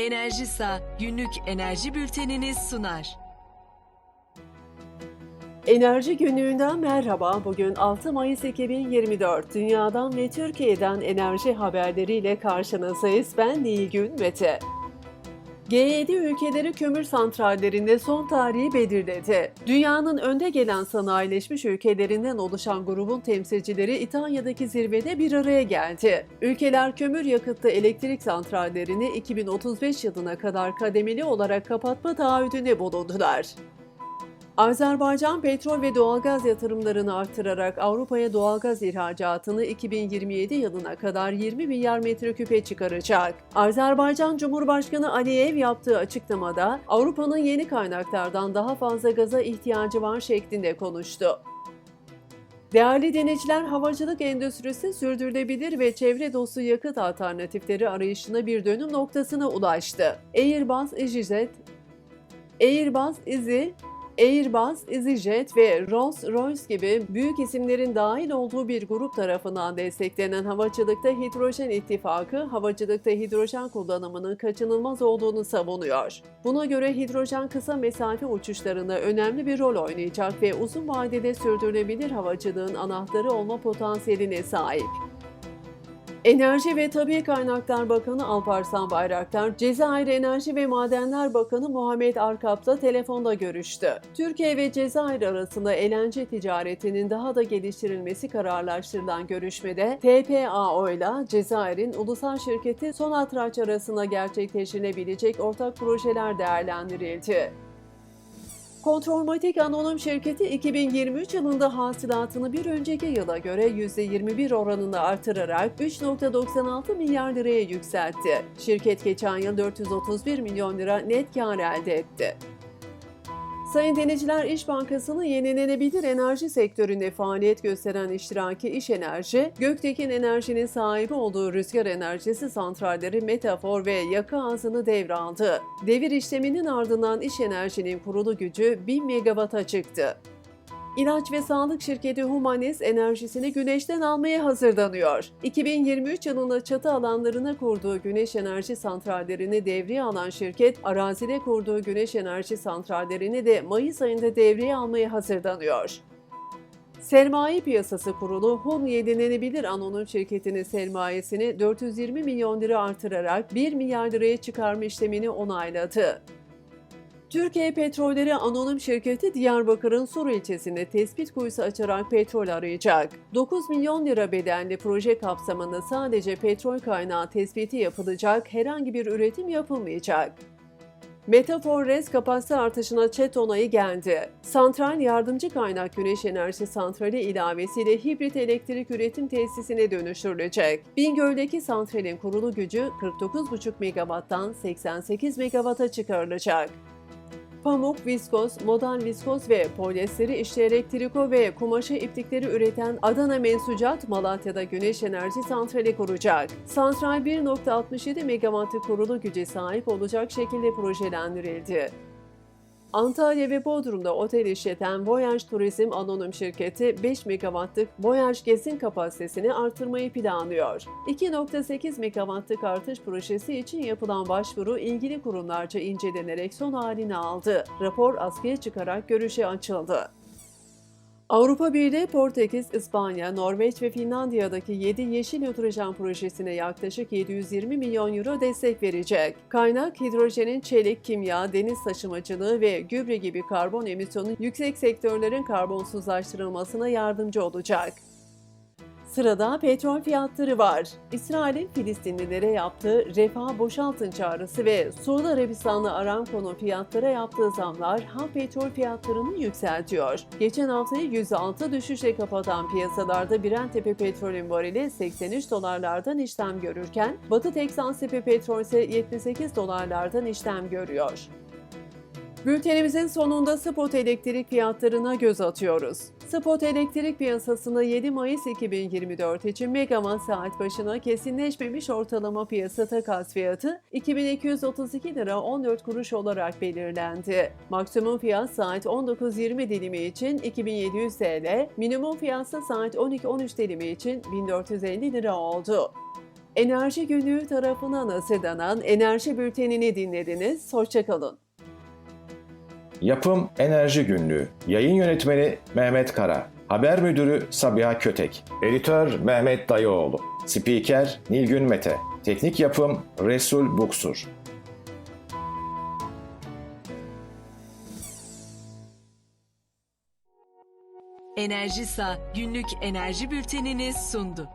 Enerjisa günlük enerji bültenini sunar. Enerji günlüğünden merhaba. Bugün 6 Mayıs 2024. Dünyadan ve Türkiye'den enerji haberleriyle karşınızdayız. Ben Nilgün Mete. G7 ülkeleri kömür santrallerinde son tarihi belirledi. Dünyanın önde gelen sanayileşmiş ülkelerinden oluşan grubun temsilcileri İtalya'daki zirvede bir araya geldi. Ülkeler kömür yakıtlı elektrik santrallerini 2035 yılına kadar kademeli olarak kapatma taahhüdüne bulundular. Azerbaycan petrol ve doğalgaz yatırımlarını artırarak Avrupa'ya doğalgaz ihracatını 2027 yılına kadar 20 milyar metreküpe çıkaracak. Azerbaycan Cumhurbaşkanı Aliyev yaptığı açıklamada Avrupa'nın yeni kaynaklardan daha fazla gaza ihtiyacı var şeklinde konuştu. Değerli denizciler, havacılık endüstrisi sürdürülebilir ve çevre dostu yakıt alternatifleri arayışına bir dönüm noktasına ulaştı. Airbus, EasyJet, Airbus, Easy, Airbus, EasyJet ve Rolls-Royce gibi büyük isimlerin dahil olduğu bir grup tarafından desteklenen Havacılıkta Hidrojen İttifakı, havacılıkta hidrojen kullanımının kaçınılmaz olduğunu savunuyor. Buna göre hidrojen kısa mesafe uçuşlarında önemli bir rol oynayacak ve uzun vadede sürdürülebilir havacılığın anahtarı olma potansiyeline sahip. Enerji ve Tabi Kaynaklar Bakanı Alparslan Bayraktar, Cezayir Enerji ve Madenler Bakanı Muhammed Arkap'la telefonda görüştü. Türkiye ve Cezayir arasında LNG ticaretinin daha da geliştirilmesi kararlaştırılan görüşmede TPAO ile Cezayir'in ulusal şirketi Sonatrach arasında gerçekleştirilebilecek ortak projeler değerlendirildi. Kontrolmatik Anonim Şirketi 2023 yılında hasılatını bir önceki yıla göre %21 oranında artırarak 3.96 milyar liraya yükseltti. Şirket geçen yıl 431 milyon lira net kar elde etti. Sayın Denizciler İş Bankası'nın yenilenebilir enerji sektöründe faaliyet gösteren iştiraki İş Enerji, Göktekin Enerji'nin sahibi olduğu rüzgar enerjisi santralleri Metafor ve Yakı Ağzı'nı devraldı. Devir işleminin ardından İş Enerji'nin kurulu gücü 1000 megawata çıktı. İlaç ve sağlık şirketi Humanis enerjisini güneşten almaya hazırlanıyor. 2023 yılında çatı alanlarına kurduğu güneş enerji santrallerini devreye alan şirket, arazide kurduğu güneş enerji santrallerini de Mayıs ayında devreye almaya hazırlanıyor. Sermaye Piyasası Kurulu Hun Yenilenebilir Anonim Şirketi'nin sermayesini 420 milyon lira artırarak 1 milyar liraya çıkarma işlemini onayladı. Türkiye Petrolleri Anonim Şirketi Diyarbakır'ın Sur ilçesinde tespit kuyusu açarak petrol arayacak. 9 milyon lira bedelli proje kapsamında sadece petrol kaynağı tespiti yapılacak, herhangi bir üretim yapılmayacak. Metafor RES kapasite artışına çet onayı geldi. Santral yardımcı kaynak güneş enerji santrali ilavesiyle hibrit elektrik üretim tesisine dönüştürülecek. Bingöl'deki santralin kurulu gücü 49,5 megawatttan 88 megawata çıkarılacak. Pamuk, viskoz, modal viskoz ve polyesteri işleyerek triko ve kumaşı iplikleri üreten Adana Mensucat Malatya'da güneş enerji santrali kuracak. Santral 1.67 megawattlık kurulu güce sahip olacak şekilde projelendirildi. Antalya ve Bodrum'da otel işleten Voyage Turizm Anonim Şirketi 5 megawattlık Voyage gezin kapasitesini artırmayı planlıyor. 2.8 megawattlık artış projesi için yapılan başvuru ilgili kurumlarca incelenerek son halini aldı. Rapor askıya çıkarak görüşe açıldı. Avrupa Birliği, Portekiz, İspanya, Norveç ve Finlandiya'daki 7 yeşil hidrojen projesine yaklaşık 720 milyon euro destek verecek. Kaynak hidrojenin çelik, kimya, deniz taşımacılığı ve gübre gibi karbon emisyonu yüksek sektörlerin karbonsuzlaştırılmasına yardımcı olacak. Sırada petrol fiyatları var. İsrail'in Filistinlilere yaptığı refah boşaltın çağrısı ve Suudi Arabistanlı Aramco'nun fiyatlara yaptığı zamlar ham petrol fiyatlarını yükseltiyor. Geçen haftayı %6 düşüşle kapatan piyasalarda Brent petrolün varili 83 dolarlardan işlem görürken Batı Teksan tepe petrol ise 78 dolarlardan işlem görüyor. Bültenimizin sonunda spot elektrik fiyatlarına göz atıyoruz. Spot elektrik piyasasında 7 Mayıs 2024 için megawatt saat başına kesinleşmemiş ortalama piyasa takas fiyatı 2232 lira 14 kuruş olarak belirlendi. Maksimum fiyat saat 19.20 dilimi için 2700 TL, minimum fiyatsa saat 12.13 dilimi için 1450 lira oldu. Enerji Günlüğü tarafından hazırlanan Enerji Bülteni'ni dinlediniz. Hoşçakalın. Yapım Enerji Günlüğü. Yayın yönetmeni Mehmet Kara. Haber müdürü Sabiha Kötek. Editör Mehmet Dayıoğlu. Spiker Nilgün Mete. Teknik yapım Resul Buksur. Enerjisa günlük enerji bültenini sundu.